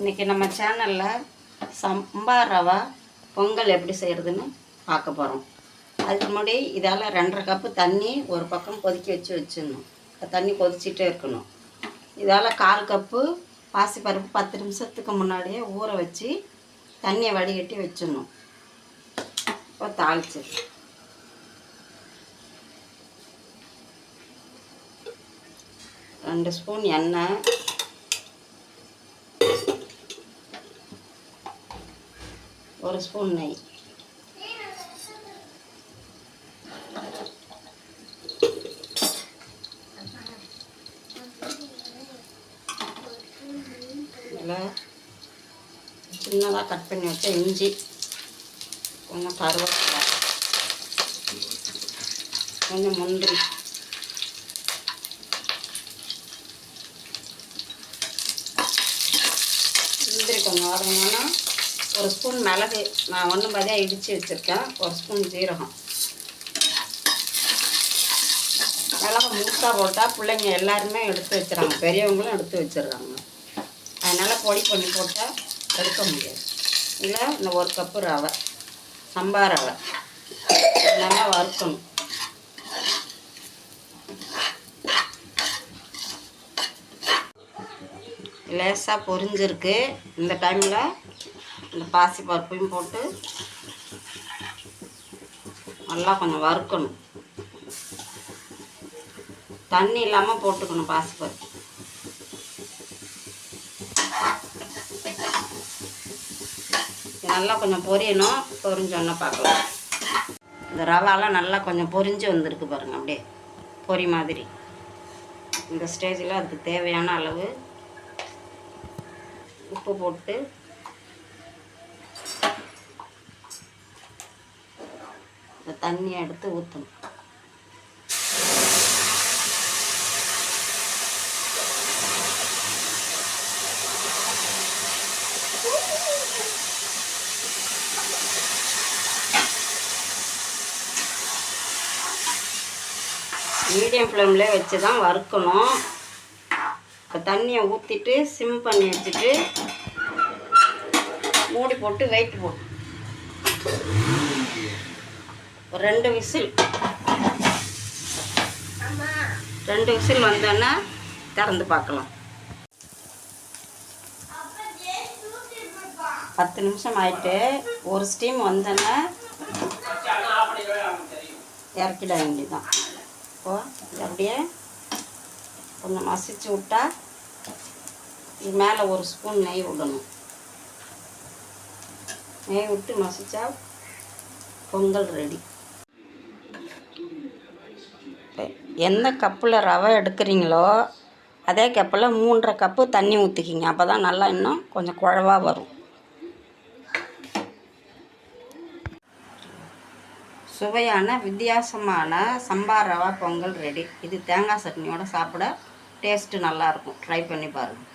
இன்றைக்கி நம்ம சேனலில் சம்பா ரவா பொங்கல் எப்படி செய்கிறதுன்னு பார்க்க போகிறோம் அதுக்கு முன்னாடி இதால் ரெண்டரை கப்பு தண்ணி ஒரு பக்கம் கொதிக்க வச்சு வச்சிடணும். தண்ணி கொதிச்சிட்டே இருக்கணும். இதால் கால் கப்பு பாசிப்பருப்பு பத்து நிமிஷத்துக்கு முன்னாடியே ஊற வச்சு தண்ணியை வடிகட்டி வச்சிடணும். இப்போ தாளிச்சு. ரெண்டு ஸ்பூன் எண்ணெய் ஒரு ஸ்பூன் நெய். இதில் சின்னதாக கட் பண்ணி வச்ச இஞ்சி கொஞ்சம் கருவேப்பிலை கொஞ்சம் முந்திரி. முந்திரி கொஞ்சம் வரணும்னா ஒரு ஸ்பூன் மிளகு நான் ஒன்று பாதியாக இடித்து வச்சுருக்கேன். ஒரு ஸ்பூன் ஜீரகம். மிளகு மூத்தா போட்டால் பிள்ளைங்க எல்லாருமே எடுத்து வச்சுறாங்க பெரியவங்களும் எடுத்து வச்சிடுறாங்க அதனால் பொடி பண்ணி போட்டால் எடுக்க முடியாது. இல்லை இந்த ஒரு கப்பு ரவை சம்பா ரவை. நல்லா வறுக்கணும். லேசாக பொரிஞ்சிருக்கு. இந்த டைமில் இந்த பாசி பருப்பையும் போட்டு நல்லா கொஞ்சம் வறுக்கணும். தண்ணி இல்லாமல் போட்டுக்கணும் பாசி பருப்பு. நல்லா கொஞ்சம் பொரியணும். பொரிஞ்சோன்னே பார்க்கலாம். இந்த ரவாலாம் நல்லா கொஞ்சம் பொரிஞ்சு வந்திருக்கு பாருங்க அப்படியே. பொரி மாதிரி. இந்த ஸ்டேஜில் அதுக்கு தேவையான அளவு உப்பு போட்டு இப்போ தண்ணியை எடுத்து ஊற்றணும் மீடியம் ஃப்ளேமில் வச்சு தான் வறுக்கணும். இப்போ தண்ணியை ஊற்றிட்டு சிம் பண்ணி வச்சுட்டு மூடி போட்டு வெயிட் போட்டு. ஒரு ரெண்டு விசில். ரெண்டு விசில் வந்தோன்னா திறந்து பார்க்கலாம். பத்து நிமிஷம் ஆயிட்டு ஒரு ஸ்டீம் வந்தோன்னா இறக்கிட வேண்டியதுதான். இப்போது அப்படியே கொஞ்சம் மசிச்சு விட்டா இது மேலே ஒரு ஸ்பூன் நெய் விடணும். நெய் விட்டு மசித்தா பொங்கல் ரெடி எந்த கப்பில் ரவை எடுக்கிறீங்களோ அதே கப்பில் மூன்றரை கப்பு தண்ணி ஊற்றிக்கிங்க அப்போ தான் நல்லா இன்னும் கொஞ்சம் குழவாக வரும். சுவையான வித்தியாசமான சம்பா ரவா பொங்கல் ரெடி இது தேங்காய் சட்னியோடு சாப்பிட டேஸ்ட்டு நல்லாயிருக்கும் ட்ரை பண்ணி பாருங்கள்